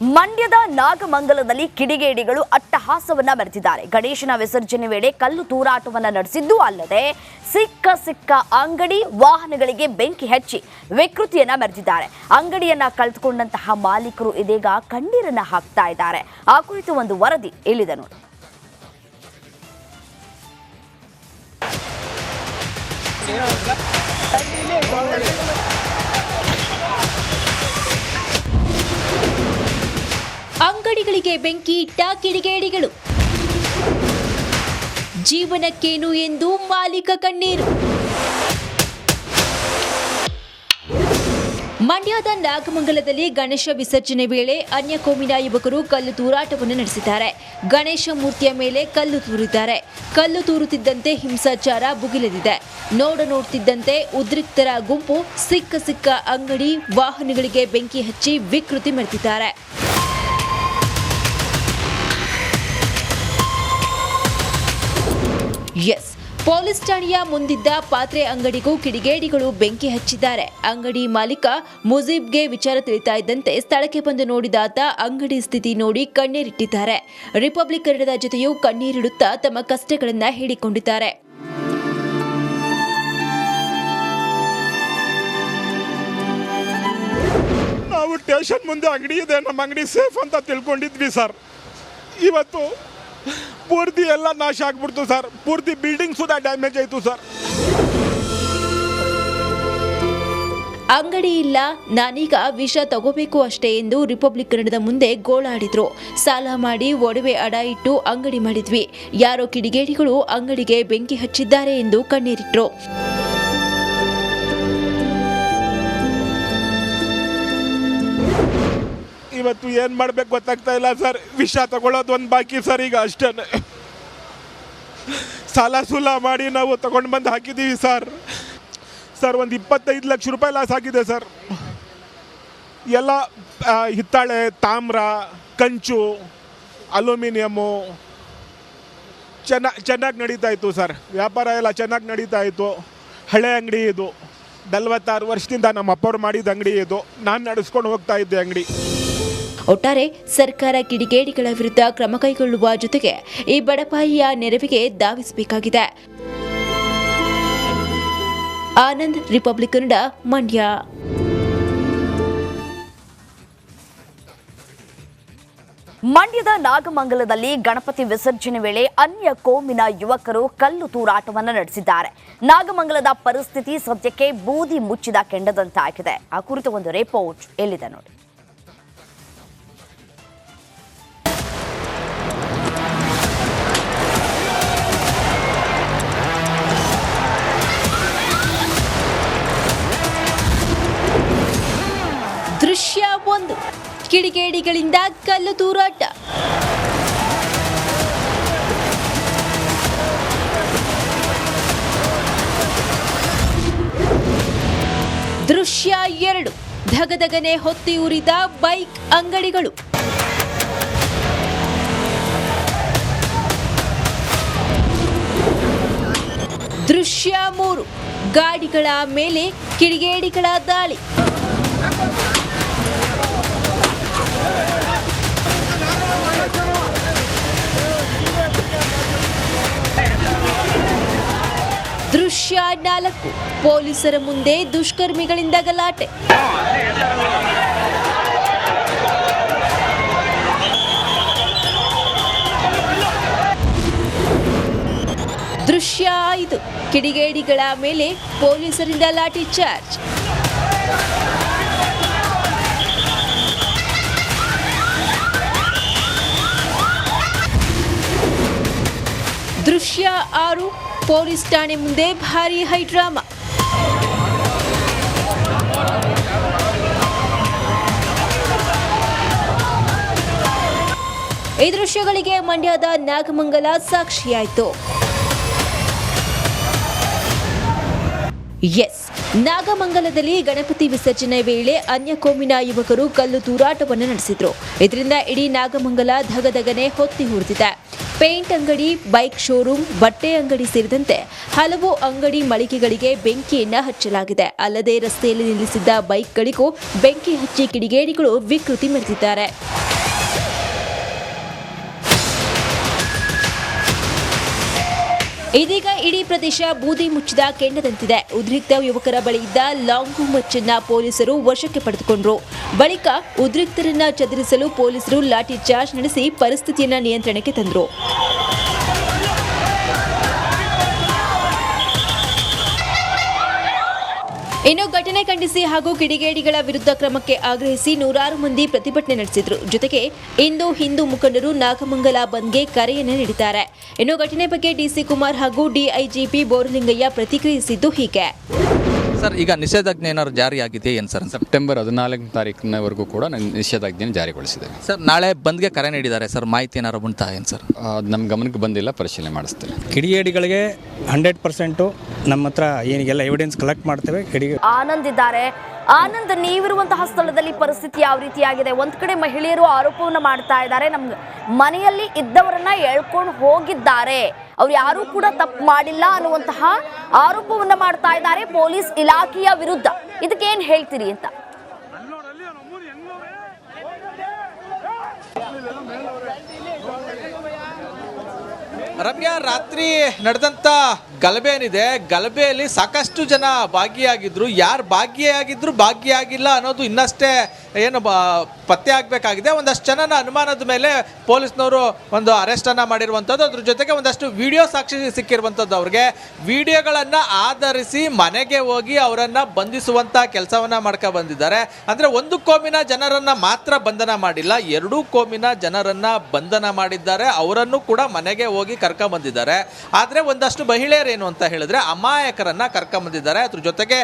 ಮಂಡ್ಯದ ನಾಗಮಂಗಲದಲ್ಲಿ ಕಿಡಿಗೇಡಿಗಳು ಅಟ್ಟಹಾಸವನ್ನ ಮೆರೆದಿದ್ದಾರೆ ಗಣೇಶನ ವಿಸರ್ಜನೆ ವೇಳೆ ಕಲ್ಲು ತೂರಾಟವನ್ನ ನಡೆಸಿದ್ದು ಅಲ್ಲದೆ ಸಿಕ್ಕ ಸಿಕ್ಕ ಅಂಗಡಿ ವಾಹನಗಳಿಗೆ ಬೆಂಕಿ ಹಚ್ಚಿ ವಿಕೃತಿಯನ್ನ ಮೆರೆದಿದ್ದಾರೆ ಅಂಗಡಿಯನ್ನ ಕಳೆದುಕೊಂಡಂತಹ ಮಾಲೀಕರು ಇದೀಗ ಕಣ್ಣೀರನ್ನ ಹಾಕ್ತಾ ಇದ್ದಾರೆ. ಆ ಕುರಿತು ಒಂದು ವರದಿ ಇಲ್ಲಿದೆ ನೋಡಿ. ಅಂಗಡಿಗಳಿಗೆ ಬೆಂಕಿ ಕಿಡಿಗೇಡಿಗಳು. ಜೀವನಕ್ಕೇನು ಎಂದು ಮಾಲೀಕ ಕಣ್ಣೀರು. ಮಂಡ್ಯದ ನಾಗಮಂಗಲದಲ್ಲಿ ಗಣೇಶ ವಿಸರ್ಜನೆ ವೇಳೆ ಅನ್ಯ ಕೋಮಿನ ಯುವಕರು ಕಲ್ಲು ತೂರಾಟವನ್ನು ನಡೆಸಿದ್ದಾರೆ. ಗಣೇಶ ಮೂರ್ತಿಯ ಮೇಲೆ ಕಲ್ಲು ತೂರಿದ್ದಾರೆ. ಕಲ್ಲು ತೂರುತ್ತಿದ್ದಂತೆ ಹಿಂಸಾಚಾರ ಭುಗಿಲೆದಿದೆ. ನೋಡ ನೋಡ್ತಿದ್ದಂತೆ ಉದ್ರಿಕ್ತರ ಗುಂಪು ಸಿಕ್ಕ ಸಿಕ್ಕ ಅಂಗಡಿ ವಾಹನಗಳಿಗೆ ಬೆಂಕಿ ಹಚ್ಚಿ ವಿಕೃತಿ ಮೆರೆದಿದ್ದಾರೆ. ಎಸ್. ಪೊಲೀಸ್ ಠಾಣೆಯ ಮುಂದಿದ್ದ ಪಾತ್ರೆ ಅಂಗಡಿಗೂ ಕಿಡಿಗೇಡಿಗಳು ಬೆಂಕಿ ಹಚ್ಚಿದ್ದಾರೆ. ಅಂಗಡಿ ಮಾಲೀಕ ಮುಜೀಬ್ಗೆ ವಿಚಾರ ತಿಳಿತಾ ಇದ್ದಂತೆ ಸ್ಥಳಕ್ಕೆ ಬಂದು ನೋಡಿದಾತ ಅಂಗಡಿ ಸ್ಥಿತಿ ನೋಡಿ ಕಣ್ಣೀರಿಟ್ಟಿದ್ದಾರೆ. ರಿಪಬ್ಲಿಕ್ ಕನ್ನಡದ ಜೊತೆಯೂ ಕಣ್ಣೀರಿಡುತ್ತಾ ತಮ್ಮ ಕಷ್ಟಗಳನ್ನ ಹೇಳಿಕೊಂಡಿದ್ದಾರೆ. ನಾವು ಸ್ಟೇಷನ್ ಮುಂದೆ ಅಂಗಡಿ ಇದೆ. ನಮ್ಮ ಅಂಗಡಿ ಸೇಫ್ ಅಂತ ತಿಳ್ಕೊಂಡಿದ್ವಿ ಸರ್. ಇವತ್ತು ಪೂರ್ತಿ ಎಲ್ಲ ನಾಶ ಆಗ್ಬಿಡ್ತು ಸರ್. ಪೂರ್ತಿ ಬಿಲ್ಡಿಂಗ್ ಸುಧಾ ಡ್ಯಾಮೇಜ್ ಆಯಿತು ಸರ್. ಅಂಗಡಿ ಇಲ್ಲ, ನಾನೀಗ ವಿಷ ತಗೋಬೇಕು ಅಷ್ಟೇ ಎಂದು ರಿಪಬ್ಲಿಕ್ ಕನ್ನಡದ ಮುಂದೆ ಗೋಳಾಡಿದ್ರು. ಸಾಲ ಮಾಡಿ ಒಡವೆ ಅಡ ಇಟ್ಟು ಅಂಗಡಿ ಮಾಡಿದ್ವಿ. ಯಾರೋ ಕಿಡಿಗೇಡಿಗಳು ಅಂಗಡಿಗೆ ಬೆಂಕಿ ಹಚ್ಚಿದ್ದಾರೆ ಎಂದು ಕಣ್ಣೀರಿಟ್ರು. ಇವತ್ತು ಏನು ಮಾಡ್ಬೇಕು ಗೊತ್ತಾಗ್ತಾ ಇಲ್ಲ ಸರ್. ವಿಷ ತಗೊಳ್ಳೋದು ಒಂದು ಬಾಕಿ ಸರ್ ಈಗ ಅಷ್ಟೇ ಸಾಲ ಸೂಲ ಮಾಡಿ ನಾವು ತಗೊಂಡು ಬಂದು ಹಾಕಿದ್ದೀವಿ ಸರ್. ಸರ್, ಒಂದು ಇಪ್ಪತ್ತೈದು ಲಕ್ಷ ರೂಪಾಯಿ ಲಾಸ್ ಆಗಿದೆ ಸರ್. ಎಲ್ಲ ಹಿತ್ತಾಳೆ, ತಾಮ್ರ, ಕಂಚು, ಅಲ್ಯೂಮಿನಿಯಮು, ಚೆನ್ನ, ಚೆನ್ನಾಗಿ ನಡೀತಾ ಇತ್ತು ಸರ್. ವ್ಯಾಪಾರ ಎಲ್ಲ ಚೆನ್ನಾಗಿ ನಡೀತಾ ಇತ್ತು. ಹಳೆ ಅಂಗಡಿ ಇದು. ನಲ್ವತ್ತಾರು ವರ್ಷದಿಂದ ನಮ್ಮ ಅಪ್ಪವ್ರು ಮಾಡಿದ ಅಂಗಡಿ ಇದು. ನಾನು ನಡೆಸ್ಕೊಂಡು ಹೋಗ್ತಾ ಇದ್ದೆ ಅಂಗಡಿ. ಒಟ್ಟಾರೆ ಸರ್ಕಾರ ಕಿಡಿಗೇಡಿಗಳ ವಿರುದ್ಧ ಕ್ರಮ ಕೈಗೊಳ್ಳುವ ಜೊತೆಗೆ ಈ ಬಡಪಾಯಿಯ ನೆರವಿಗೆ ಧಾವಿಸಬೇಕಾಗಿದೆ. ಆನಂದ್, ರಿಪಬ್ಲಿಕ್ ಕನ್ನಡ, ಮಂಡ್ಯ. ಮಂಡ್ಯದ ನಾಗಮಂಗಲದಲ್ಲಿ ಗಣಪತಿ ವಿಸರ್ಜನೆ ವೇಳೆ ಅನ್ಯ ಕೋಮಿನ ಯುವಕರು ಕಲ್ಲು ತೂರಾಟವನ್ನು ನಡೆಸಿದ್ದಾರೆ. ನಾಗಮಂಗಲದ ಪರಿಸ್ಥಿತಿ ಸದ್ಯಕ್ಕೆ ಬೂದಿ ಮುಚ್ಚಿದ ಕೆಂಡದಂತಾಗಿದೆ. ಆ ಕುರಿತು ಒಂದು ರಿಪೋರ್ಟ್ ಎಲ್ಲಿದೆ ನೋಡಿ. ಕಿಡಿಗೇಡಿಗಳಿಂದ ಕಲ್ಲು ತೂರಾಟ. ದೃಶ್ಯ ಎರಡು. ಧಗಧಗನೆ ಹೊತ್ತಿ ಉರಿದ ಬೈಕ್ ಅಂಗಡಿಗಳು. ದೃಶ್ಯ ಮೂರು. ಗಾಡಿಗಳ ಮೇಲೆ ಕಿಡಿಗೇಡಿಗಳ ದಾಳಿ. ದೃಶ್ಯ ನಾಲ್ಕು. ಪೊಲೀಸರ ಮುಂದೆ ದುಷ್ಕರ್ಮಿಗಳಿಂದ ಗಲಾಟೆ. ದೃಶ್ಯ ಐದು. ಕಿಡಿಗೇಡಿಗಳ ಮೇಲೆ ಪೊಲೀಸರಿಂದ ಲಾಠಿ ಚಾರ್ಜ್. ದೃಶ್ಯ ಆರು. ಪೊಲೀಸ್ ಠಾಣೆ ಮುಂದೆ ಭಾರಿ ಹೈಡ್ರಾಮಾ ಈ ದೃಶ್ಯಗಳಿಗೆ ಮಂಡ್ಯದ ನಾಗಮಂಗಲ ಸಾಕ್ಷಿಯಾಯಿತು. ಎಸ್, ನಾಗಮಂಗಲದಲ್ಲಿ ಗಣಪತಿ ವಿಸರ್ಜನೆ ವೇಳೆ ಅನ್ಯ ಕೋಮಿನ ಯುವಕರು ಕಲ್ಲು ತೂರಾಟವನ್ನು ನಡೆಸಿದ್ರು. ಇದರಿಂದ ಇಡೀ ನಾಗಮಂಗಲ ಧಗಧಗನೆ ಹೊತ್ತಿ ಹುರಿದಿದೆ ಪೇಂಟ್ ಅಂಗಡಿ, ಬೈಕ್ ಶೋರೂಮ್, ಬಟ್ಟೆ ಅಂಗಡಿ ಸೇರಿದಂತೆ ಹಲವು ಅಂಗಡಿ ಮಳಿಗೆಗಳಿಗೆ ಬೆಂಕಿಯನ್ನ ಹಚ್ಚಲಾಗಿದೆ. ಅಲ್ಲದೆ ರಸ್ತೆಯಲ್ಲಿ ನಿಲ್ಲಿಸಿದ್ದ ಬೈಕ್ಗಳಿಗೂ ಬೆಂಕಿ ಹಚ್ಚಿ ಕಿಡಿಗೇಡಿಗಳು ವಿಕೃತಿ ಮೆರೆದಿದ್ದಾರೆ. ಇದೀಗ ಇಡೀ ಪ್ರದೇಶ ಬೂದಿ ಮುಚ್ಚಿದ ಕೆಂಡದಂತಿದೆ. ಉದ್ರಿಕ್ತ ಯುವಕರ ಬಳಿ ಇದ್ದ ಲಾಂಗು ಮಚ್ಚನ್ನ ಪೊಲೀಸರು ವಶಕ್ಕೆ ಪಡೆದುಕೊಂಡ್ರು. ಬಳಿಕ ಉದ್ರಿಕ್ತರನ್ನ ಚದುರಿಸಲು ಪೊಲೀಸರು ಲಾಠಿ ಚಾರ್ಜ್ ನಡೆಸಿ ಪರಿಸ್ಥಿತಿಯನ್ನ ನಿಯಂತ್ರಣಕ್ಕೆ ತಂದರು. ಇನ್ನು ಘಟನೆ ಖಂಡಿಸಿ ಹಾಗೂ ಕಿಡಿಗೇಡಿಗಳ ವಿರುದ್ಧ ಕ್ರಮಕ್ಕೆ ಆಗ್ರಹಿಸಿ ನೂರಾರು ಮಂದಿ ಪ್ರತಿಭಟನೆ ನಡೆಸಿದ್ರು. ಜೊತೆಗೆ ಇಂದು ಹಿಂದೂ ಮುಖಂಡರು ನಾಗಮಂಗಲ ಬಂದ್ಗೆ ಕರೆಯನ್ನು ನೀಡಿದ್ದಾರೆ. ಇನ್ನು ಘಟನೆ ಬಗ್ಗೆ ಡಿಸಿ ಕುಮಾರ್ ಹಾಗೂ ಡಿಐಜಿಪಿ ಬೋರಲಿಂಗಯ್ಯ ಪ್ರತಿಕ್ರಿಯಿಸಿದ್ದು ಹೀಗೆ. ಸರ್ ಈಗ ನಿಷೇಧಾಜ್ಞೆ ಏನಾದ್ರು ಜಾರಿ ಆಗಿದೆ ಏನು ಸರ್? ಸೆಪ್ಟೆಂಬರ್ ಹದಿನಾಲ್ಕನೇ ತಾರೀಕಿನವರೆಗೂ ಕೂಡ ನಾನು ನಿಷೇಧಾಜ್ಞೆಯನ್ನು ಜಾರಿಗೊಳಿಸಿದ್ದೇನೆ ಸರ್ ನಾಳೆ ಬಂದ್ಗೆ ಕರೆ ನೀಡಿದ್ದಾರೆ ಸರ್ ಮಾಹಿತಿ ಏನಾರು ಉಂಟಾ ಏನು ಸರ್? ಅದು ನಮ್ಮ ಗಮನಕ್ಕೆ ಬಂದಿಲ್ಲ ಪರಿಶೀಲನೆ ಮಾಡಿಸ್ತೇವೆ ಕಿಡಿಗೇಡಿಗಳಿಗೆ ಹಂಡ್ರೆಡ್ ಪರ್ಸೆಂಟು ನಮ್ಮ ಹತ್ರ ಏನಿಗೆಲ್ಲ ಎವಿಡೆನ್ಸ್ ಕಲೆಕ್ಟ್ ಮಾಡ್ತೇವೆ ಕಿಡಿಗೆ ಆನಂದ್ ಇದ್ದಾರೆ. ಆನಂದ್ ನೀವಿರುವಂತಹ ಸ್ಥಳದಲ್ಲಿ ಪರಿಸ್ಥಿತಿ ಯಾವ ರೀತಿಯಾಗಿದೆ? ಒಂದ್ ಕಡೆ ಮಹಿಳೆಯರು ಆರೋಪವನ್ನು ಮಾಡ್ತಾ ಇದ್ದಾರೆ. ನಮ್ ಮನೆಯಲ್ಲಿ ಇದ್ದವರನ್ನ ಎಳ್ಕೊಂಡು ಹೋಗಿದ್ದಾರೆ. ಅವ್ರು ಯಾರೂ ಕೂಡ ತಪ್ಪು ಮಾಡಿಲ್ಲ ಅನ್ನುವಂತಹ ಆರೋಪವನ್ನ ಮಾಡ್ತಾ ಇದ್ದಾರೆ ಪೊಲೀಸ್ ಇಲಾಖೆಯ ವಿರುದ್ಧ. ಇದಕ್ಕೇನು ಹೇಳ್ತೀರಿ ಅಂತ? ರಮ್ಯಾ, ರಾತ್ರಿ ನಡೆದಂಥ ಗಲಭೆ ಏನಿದೆ ಗಲಭೆಯಲ್ಲಿ ಸಾಕಷ್ಟು ಜನ ಭಾಗಿಯಾಗಿದ್ರು. ಯಾರು ಭಾಗಿಯಾಗಿದ್ರು ಭಾಗಿಯಾಗಿಲ್ಲ ಅನ್ನೋದು ಇನ್ನಷ್ಟೇ ಏನು ಪತ್ತೆ ಆಗಬೇಕಾಗಿದೆ. ಒಂದಷ್ಟು ಜನನ ಅನುಮಾನದ ಮೇಲೆ ಪೊಲೀಸ್ನವರು ಒಂದು ಅರೆಸ್ಟನ್ನು ಮಾಡಿರುವಂಥದ್ದು. ಅದ್ರ ಜೊತೆಗೆ ಒಂದಷ್ಟು ವಿಡಿಯೋ ಸಾಕ್ಷಿ ಸಿಕ್ಕಿರುವಂಥದ್ದು ಅವ್ರಿಗೆ. ವಿಡಿಯೋಗಳನ್ನು ಆಧರಿಸಿ ಮನೆಗೆ ಹೋಗಿ ಅವರನ್ನು ಬಂಧಿಸುವಂಥ ಕೆಲಸವನ್ನು ಮಾಡ್ಕೊ ಬಂದಿದ್ದಾರೆ. ಅಂದರೆ ಒಂದು ಕೋಮಿನ ಜನರನ್ನು ಮಾತ್ರ ಬಂಧನ ಮಾಡಿಲ್ಲ. ಎರಡೂ ಕೋಮಿನ ಜನರನ್ನು ಬಂಧನ ಮಾಡಿದ್ದಾರೆ. ಅವರನ್ನು ಕೂಡ ಮನೆಗೆ ಹೋಗಿ ಕರ್ಕೊಂಬಂದಿದ್ದಾರೆ ಆದರೆ ಒಂದಷ್ಟು ಮಹಿಳೆಯರೇನು ಅಂತ ಹೇಳಿದ್ರೆ ಅಮಾಯಕರನ್ನ ಕರ್ಕೊಂಬಂದಿದ್ದಾರೆ. ಅದ್ರ ಜೊತೆಗೆ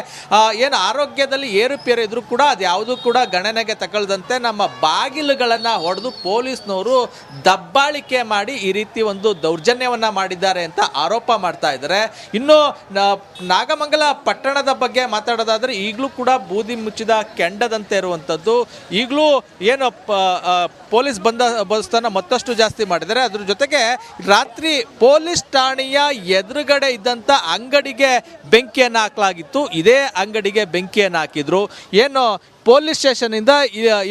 ಏನು ಆರೋಗ್ಯದಲ್ಲಿ ಏರುಪೇರು ಇದ್ರೂ ಕೂಡ ಅದು ಯಾವುದು ಕೂಡ ಗಣನೆಗೆ ತಗೊಳ್ದಂತೆ ನಮ್ಮ ಬಾಗಿಲುಗಳನ್ನ ಹೊಡೆದು ಪೊಲೀಸ್ನವರು ದಬ್ಬಾಳಿಕೆ ಮಾಡಿ ಈ ರೀತಿ ಒಂದು ದೌರ್ಜನ್ಯವನ್ನ ಮಾಡಿದ್ದಾರೆ ಅಂತ ಆರೋಪ ಮಾಡ್ತಾ ಇದ್ದಾರೆ. ಇನ್ನು ನಾಗಮಂಗಲ ಪಟ್ಟಣದ ಬಗ್ಗೆ ಮಾತಾಡೋದಾದ್ರೆ ಈಗಲೂ ಕೂಡ ಬೂದಿ ಮುಚ್ಚಿದ ಕೆಂಡದಂತೆ ಇರುವಂಥದ್ದು ಈಗಲೂ ಏನು ಪೊಲೀಸ್ ಬಂದ ಬಸ್ತನ್ನ ಮತ್ತಷ್ಟು ಜಾಸ್ತಿ ಮಾಡಿದ್ದಾರೆ. ಅದ್ರ ಜೊತೆಗೆ ರಾತ್ರಿ ಪೊಲೀಸ್ ಠಾಣೆಯ ಎದುರುಗಡೆ ಇದ್ದಂಥ ಅಂಗಡಿಗೆ ಬೆಂಕಿಯನ್ನು ಹಾಕಲಾಗಿತ್ತು. ಇದೇ ಅಂಗಡಿಗೆ ಬೆಂಕಿಯನ್ನು ಹಾಕಿದ್ರು. ಏನು ಪೊಲೀಸ್ ಸ್ಟೇಷನಿಂದ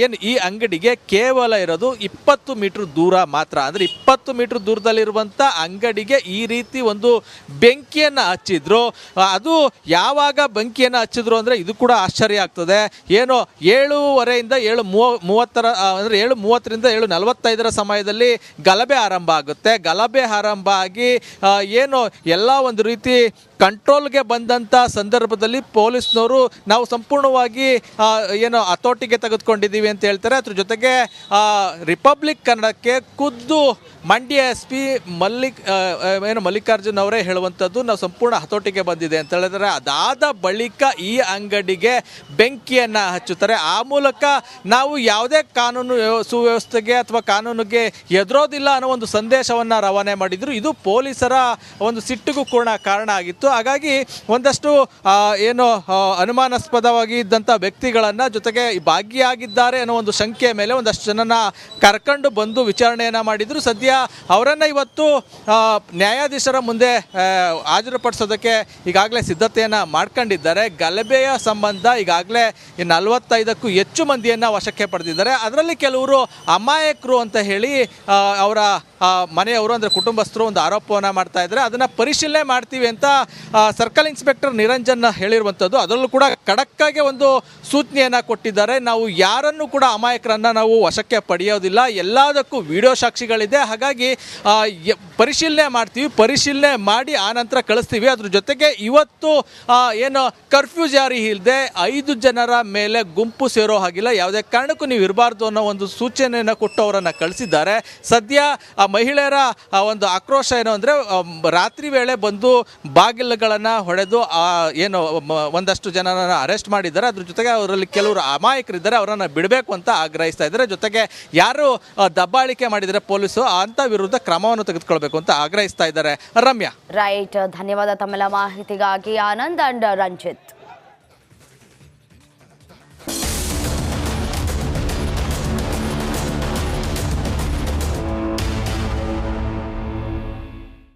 ಏನು ಈ ಅಂಗಡಿಗೆ ಕೇವಲ ಇರೋದು ಇಪ್ಪತ್ತು ಮೀಟ್ರ್ ದೂರ ಮಾತ್ರ. ಅಂದರೆ ಇಪ್ಪತ್ತು ಮೀಟ್ರ್ ದೂರದಲ್ಲಿರುವಂಥ ಅಂಗಡಿಗೆ ಈ ರೀತಿ ಒಂದು ಬೆಂಕಿಯನ್ನು ಹಚ್ಚಿದ್ರು. ಅದು ಯಾವಾಗ ಬೆಂಕಿಯನ್ನು ಹಚ್ಚಿದ್ರು ಅಂದರೆ ಇದು ಕೂಡ ಆಶ್ಚರ್ಯ ಆಗ್ತದೆ. ಏನು ಏಳುವರೆಯಿಂದ ಏಳು ಮೂವ ಮೂವತ್ತರ ಅಂದರೆ ಏಳು ಮೂವತ್ತರಿಂದ ಏಳು ನಲವತ್ತೈದರ ಸಮಯದಲ್ಲಿ ಗಲಭೆ ಆರಂಭ ಆಗುತ್ತೆ. ಗಲಭೆ ಆರಂಭ ಆಗಿ ಏನು ಎಲ್ಲ ಒಂದು ರೀತಿ ಕಂಟ್ರೋಲ್ಗೆ ಬಂದಂಥ ಸಂದರ್ಭದಲ್ಲಿ ಪೊಲೀಸ್ನವರು ನಾವು ಸಂಪೂರ್ಣವಾಗಿ ಏನು ಹತೋಟಿಗೆ ತೆಗೆದುಕೊಂಡಿದ್ದೀವಿ ಅಂತ ಹೇಳ್ತಾರೆ. ಅದ್ರ ಜೊತೆಗೆ ರಿಪಬ್ಲಿಕ್ ಕನ್ನಡಕ್ಕೆ ಖುದ್ದು ಮಂಡ್ಯ ಎಸ್ ಪಿ ಮಲ್ಲಿಕ್ ಏನು ಮಲ್ಲಿಕಾರ್ಜುನ್ ಅವರೇ ಹೇಳುವಂಥದ್ದು, ನಾವು ಸಂಪೂರ್ಣ ಹತೋಟಿಗೆ ಬಂದಿದೆ ಅಂತ ಹೇಳಿದ್ರೆ, ಅದಾದ ಬಳಿಕ ಈ ಅಂಗಡಿಗೆ ಬೆಂಕಿಯನ್ನು ಹಚ್ಚುತ್ತಾರೆ. ಆ ಮೂಲಕ ನಾವು ಯಾವುದೇ ಕಾನೂನು ಸುವ್ಯವಸ್ಥೆಗೆ ಅಥವಾ ಕಾನೂನಿಗೆ ಎದುರೋದಿಲ್ಲ ಅನ್ನೋ ಒಂದು ಸಂದೇಶವನ್ನು ರವಾನೆ ಮಾಡಿದರು. ಇದು ಪೊಲೀಸರ ಒಂದು ಸಿಟ್ಟಿಗೂ ಕೂಡ ಕಾರಣ ಆಗಿತ್ತು. ಹಾಗಾಗಿ ಒಂದಷ್ಟು ಏನು ಅನುಮಾನಾಸ್ಪದವಾಗಿ ಇದ್ದಂಥ ವ್ಯಕ್ತಿಗಳನ್ನು ಜೊತೆಗೆ ಭಾಗಿಯಾಗಿದ್ದಾರೆ ಅನ್ನೋ ಒಂದು ಶಂಕೆಯ ಮೇಲೆ ಒಂದಷ್ಟು ಜನನ ಕರ್ಕೊಂಡು ಬಂದು ವಿಚಾರಣೆಯನ್ನು ಮಾಡಿದ್ರು. ಸದ್ಯ ಅವರನ್ನು ಇವತ್ತು ನ್ಯಾಯಾಧೀಶರ ಮುಂದೆ ಹಾಜರುಪಡಿಸೋದಕ್ಕೆ ಈಗಾಗಲೇ ಸಿದ್ಧತೆಯನ್ನು ಮಾಡ್ಕೊಂಡಿದ್ದಾರೆ. ಗಲಭೆಯ ಸಂಬಂಧ ಈಗಾಗಲೇ ನಲವತ್ತೈದಕ್ಕೂ ಹೆಚ್ಚು ಮಂದಿಯನ್ನು ವಶಕ್ಕೆ ಪಡೆದಿದ್ದಾರೆ. ಅದರಲ್ಲಿ ಕೆಲವರು ಅಮಾಯಕರು ಅಂತ ಹೇಳಿ ಅವರ ಮನೆಯವರು ಅಂದರೆ ಕುಟುಂಬಸ್ಥರು ಒಂದು ಆರೋಪವನ್ನು ಮಾಡ್ತಾ ಇದ್ದಾರೆ. ಅದನ್ನು ಪರಿಶೀಲನೆ ಮಾಡ್ತೀವಿ ಅಂತ ಸರ್ಕಲ್ ಇನ್ಸ್ಪೆಕ್ಟರ್ ನಿರಂಜನ್ ಹೇಳಿರುವಂಥದ್ದು ಅದರಲ್ಲೂ ಕೂಡ ಖಡಕ್ಕಾಗಿ ಒಂದು ಸೂಚನೆಯನ್ನು ಕೊಟ್ಟಿದ್ದಾರೆ. ನಾವು ಯಾರನ್ನು ಕೂಡ ಅಮಾಯಕರನ್ನು ನಾವು ವಶಕ್ಕೆ ಪಡೆಯೋದಿಲ್ಲ. ಎಲ್ಲದಕ್ಕೂ ವಿಡಿಯೋ ಸಾಕ್ಷಿಗಳಿದೆ. ಹಾಗಾಗಿ ಪರಿಶೀಲನೆ ಮಾಡ್ತೀವಿ. ಪರಿಶೀಲನೆ ಮಾಡಿ ಆನಂತರ ಕಳಿಸ್ತೀವಿ. ಅದ್ರ ಜೊತೆಗೆ ಇವತ್ತು ಏನು ಕರ್ಫ್ಯೂ ಜಾರಿ ಇಲ್ಲದೆ ಐದು ಜನರ ಮೇಲೆ ಗುಂಪು ಸೇರೋ ಹಾಗಿಲ್ಲ. ಯಾವುದೇ ಕಾರಣಕ್ಕೂ ನೀವು ಇರಬಾರ್ದು ಅನ್ನೋ ಒಂದು ಸೂಚನೆಯನ್ನು ಕೊಟ್ಟು ಅವರನ್ನು ಕಳಿಸಿದ್ದಾರೆ. ಸದ್ಯ ಮಹಿಳೆಯರ ಒಂದು ಆಕ್ರೋಶ ಏನು ಅಂದರೆ ರಾತ್ರಿ ವೇಳೆ ಬಂದು ಬಾಗಿಲುಗಳನ್ನು ಹೊಡೆದು ಏನು ಒಂದಷ್ಟು ಜನರನ್ನು ಅರೆಸ್ಟ್ ಮಾಡಿದ್ದಾರೆ. ಅದ್ರ ಜೊತೆಗೆ ಅವರಲ್ಲಿ ಕೆಲವರು ಅಮಾಯಕರಿದ್ದಾರೆ, ಅವರನ್ನು ಬಿಡಬೇಕು ಅಂತ ಆಗ್ರಹಿಸ್ತಾ ಇದ್ದಾರೆ. ಜೊತೆಗೆ ಯಾರು ದಬ್ಬಾಳಿಕೆ ಮಾಡಿದರೆ ಪೊಲೀಸು, ಅಂತ ವಿರುದ್ಧ ಕ್ರಮವನ್ನು ತೆಗೆದುಕೊಳ್ಬೇಕು ಅಂತ ಆಗ್ರಹಿಸ್ತಾ ಇದ್ದಾರೆ. ರಮ್ಯಾ. ರೈಟ್. ಧನ್ಯವಾದ ತಮ್ಮೆಲ್ಲ ಮಾಹಿತಿಗಾಗಿ. ಆನಂದ್ ಅಂಡ್ ರಂಜಿತ್.